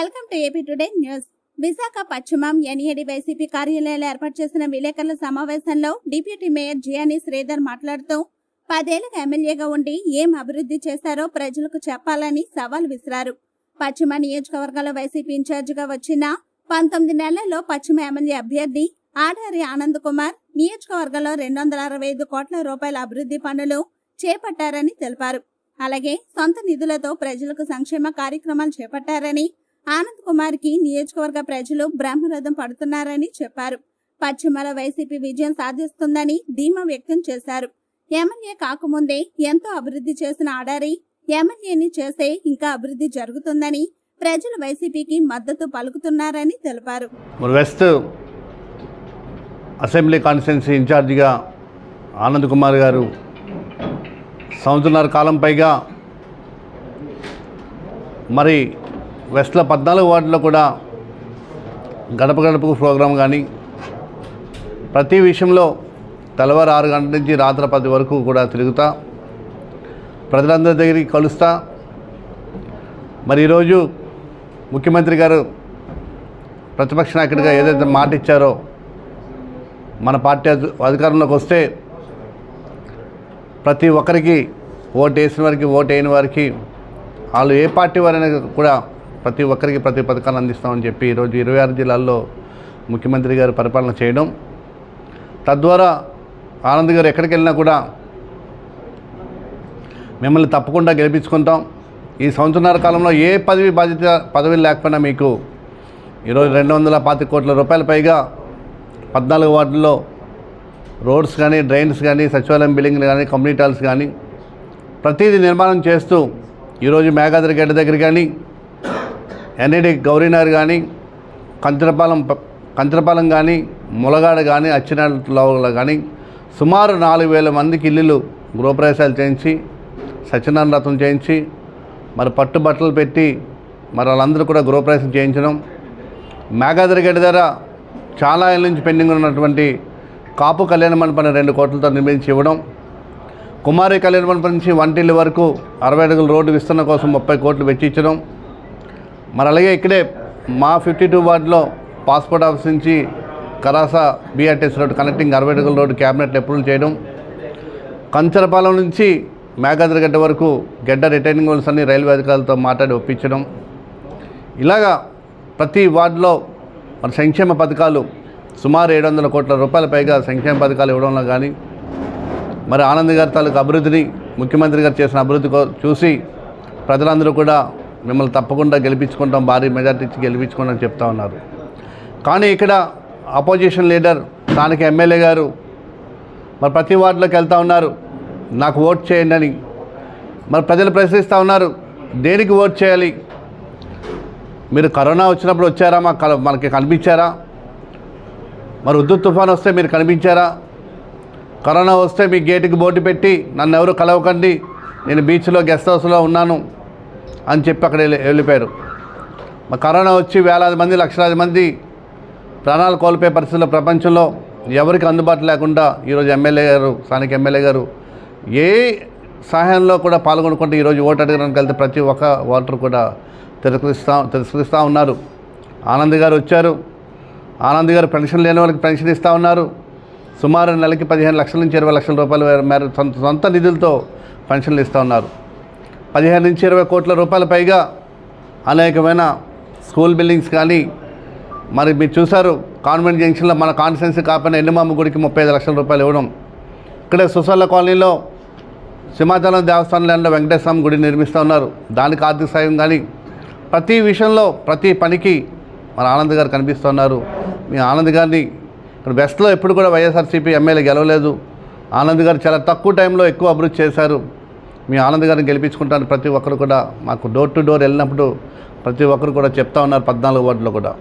Welcome to AP today news. Visakha పశ్చిమం NAD YCP కార్యాలయాలు ఏర్పాటు చేసిన విలేకరుల సమావేశంలో డిప్యూటీ మేయర్ జియాని శ్రీధర్ మాట్లాడుతూ పదేళ్ళుగా ఎమ్మెల్యేగా ఉండి ఏం అభివృద్ధి చేశారో ప్రజలకు చెప్పాలని సవాల్ విసిరారు. పశ్చిమ నియోజకవర్గంలో వైసీపీ ఇన్ఛార్జిగా వచ్చిన పంతొమ్మిది నెలల్లో పశ్చిమ ఎమ్మెల్యే అభ్యర్థి ఆడారి ఆనంద్ కుమార్ నియోజకవర్గంలో రెండు వందల అరవై ఐదు కోట్ల రూపాయల అభివృద్ధి పనులు చేపట్టారని తెలిపారు. అలాగే సొంత నిధులతో ప్రజలకు సంక్షేమ కార్యక్రమాలు చేపట్టారని ఆనంద్ కుమార్కి నియోజకవర్గ ప్రజలు బ్రహ్మరథం పడుతున్నారని చెప్పారు. పశ్చిమలో వైసీపీ విజయం సాధిస్తుందని ధీమా వ్యక్తం చేశారు. ఎమ్మెల్యే కాకముందే ఎంతో అభివృద్ధి చేసిన ఆడారి ఎమ్మెల్యేని చేస్తే ఇంకా అభివృద్ధి జరుగుతుందని ప్రజలు వైసీపీకి మద్దతు పలుకుతున్నారని తెలిపారు. వెస్ట్ అసెంబ్లీ కాన్స్టిట్యున్సీ ఇన్ఛార్జిగా ఆనంద్ కుమార్ గారు సంవత్సరాల కాలం పైగా మరి వెస్ట్లో పద్నాలుగు వార్డులో కూడా గడప గడపకు ప్రోగ్రాం కానీ ప్రతి విషయంలో తెల్లవారు ఆరు గంటల నుంచి రాత్రి పది వరకు కూడా తిరుగుతా ప్రజలందరి దగ్గరికి కలుస్తా. మరి ఈరోజు ముఖ్యమంత్రి గారు ప్రతిపక్ష నాయకుడిగా ఏదైతే మాట ఇచ్చారో మన పార్టీ అధికారంలోకి వస్తే ప్రతి ఒక్కరికి ఓటు వేసిన వారికి ఓటు వేయని వారికి వాళ్ళు ఏ పార్టీ వారైనా కూడా ప్రతి ఒక్కరికి ప్రతి పథకాన్ని అందిస్తామని చెప్పి ఈరోజు ఇరవై ఆరు జిల్లాల్లో ముఖ్యమంత్రి గారు పరిపాలన చేయడం. తద్వారా ఆనంద్ గారు ఎక్కడికి వెళ్ళినా కూడా మిమ్మల్ని తప్పకుండా గెలిపించుకుంటాం. ఈ సంవత్సరాల కాలంలో ఏ పదవి బాధ్యత పదవి లేకపోయినా మీకు ఈరోజు రెండు వందల పాతి కోట్ల రూపాయల పైగా పద్నాలుగు వార్డుల్లో రోడ్స్ కానీ డ్రైన్స్ కానీ సచివాలయం బిల్డింగ్లు కానీ కమ్యూనిటీ హాల్స్ కానీ ప్రతిదీ నిర్మాణం చేస్తూ ఈరోజు మేఘాద్రి గడ్డ దగ్గర కానీ ఎన్ఐడి గౌరీనగర్ కానీ కంచరపాలెం ప- కంచరపాలెం కానీ ములగాడ కానీ అచ్చినాలో కానీ సుమారు నాలుగు వేల మందికి ఇల్లులు గృహప్రవేశాలు చేయించి సత్యనారాయణ రథం చేయించి మరి పట్టు బట్టలు పెట్టి మరి వాళ్ళందరూ కూడా గృహప్రవేశం చేయించడం. మేఘాద్రి ధర దగ్గర చాలా ఏళ్ళ నుంచి పెండింగ్ ఉన్నటువంటి కాపు కళ్యాణ మండపాన్ని రెండు కోట్లతో నిర్మించి ఇవ్వడం. కుమారి కళ్యాణ మండపం నుంచి వంటిల్లు వరకు అరవై అడుగుల రోడ్డు విస్తరణ కోసం ముప్పై కోట్లు వెచ్చించడం. మరి అలాగే ఇక్కడే మా ఫిఫ్టీ టూ వార్డులో పాస్పోర్ట్ ఆఫీస్ నుంచి కరాసా బీఆర్టీఎస్ రోడ్ కనెక్టింగ్ అరవై రోడ్ రోడ్డు క్యాబినెట్ అప్రూవల్ చేయడం. కంచరపాలెం నుంచి మేఘాద్రిగడ్డ వరకు గడ్డ రిటైనింగ్ వాల్స్ అన్ని రైల్వే అధికారులతో మాట్లాడి ఒప్పించడం. ఇలాగా ప్రతి వార్డులో మన సంక్షేమ పథకాలు సుమారు ఏడు వందల కోట్ల రూపాయల పైగా సంక్షేమ పథకాలు ఇవ్వడంలో కానీ మరి ఆనంద్ గారి తాలూకు అభివృద్ధిని ముఖ్యమంత్రి గారు చేసిన అభివృద్ధి చూసి ప్రజలందరూ కూడా మిమ్మల్ని తప్పకుండా గెలిపించుకుంటాం భారీ మెజార్టీ ఇచ్చి గెలిపించుకుంటాం చెప్తా ఉన్నారు. కానీ ఇక్కడ అపోజిషన్ లీడర్ స్థానిక ఎమ్మెల్యే గారు మరి ప్రతి వార్డులోకి వెళ్తూ ఉన్నారు. నాకు ఓట్ చేయండి అని. మరి ప్రజలు ప్రశ్నిస్తూ ఉన్నారు దేనికి ఓట్ చేయాలి? మీరు కరోనా వచ్చినప్పుడు వచ్చారా? మాకు కల- మనకి కనిపించారా? మరి ఉద్దు తుఫాన్ వస్తే మీరు కనిపించారా? కరోనా వస్తే మీ గేటుకి బోటు పెట్టి నన్ను ఎవరు కలవకండి. నేను బీచ్లో గెస్ట్ హౌస్లో ఉన్నాను. అని చెప్పి అక్కడ వెళ్ళి వెళ్ళిపోయారు. కరోనా వచ్చి వేలాది మంది లక్షలాది మంది ప్రాణాలు కోల్పోయే పరిస్థితుల్లో ప్రపంచంలో ఎవరికి అందుబాటు లేకుండా ఈరోజు ఎమ్మెల్యే గారు స్థానిక ఎమ్మెల్యే గారు ఏ సహాయంలో కూడా పాల్గొనకుండా ఈరోజు ఓటు అడగడానికి వెళ్తే ప్రతి ఒక్క ఓటర్ కూడా తిరస్కరిస్తూ తిరస్కరిస్తూ ఉన్నారు. ఆనంద్ గారు వచ్చారు. ఆనంద్ గారు పెన్షన్ లేని వాళ్ళకి పెన్షన్ ఇస్తూ ఉన్నారు. సుమారు నెలకి పదిహేను లక్షల నుంచి ఇరవై లక్షల రూపాయల మేర సొంత సొంత నిధులతో పెన్షన్లు ఇస్తూ ఉన్నారు. పదిహేను నుంచి ఇరవై కోట్ల రూపాయల పైగా అనేకమైన స్కూల్ బిల్డింగ్స్ కానీ మరి మీరు చూసారు కాన్వెంట్ జంక్షన్లో మన కాన్స్టెన్సీ కాకపోయినా ఎండుమామ గుడికి ముప్పై ఐదు లక్షల రూపాయలు ఇవ్వడం. ఇక్కడే సుసల్ల కాలనీలో సింహాచలం దేవస్థానం ల్యాండ్లో వెంకటేశ్వర గుడి నిర్మిస్తూ ఉన్నారు. దానికి ఆర్థిక సాయం కానీ ప్రతి విషయంలో ప్రతి పనికి మన ఆనంద్ గారు కనిపిస్తున్నారు మీ ఆనంద్ గారిని ఇక్కడ వెస్ట్లో ఎప్పుడు కూడా వైఎస్ఆర్సీపీ ఎమ్మెల్యే గెలవలేదు. ఆనంద్ గారు చాలా తక్కువ టైంలో ఎక్కువ అభివృద్ధి చేశారు. మీ ఆనంద్ గారిని గెలిపించుకుంటాను ప్రతి ఒక్కరు కూడా మాకు డోర్ టు డోర్ వెళ్ళినప్పుడు ప్రతి ఒక్కరు కూడా చెప్తా ఉన్నారు పద్నాలుగు వార్డులో కూడా.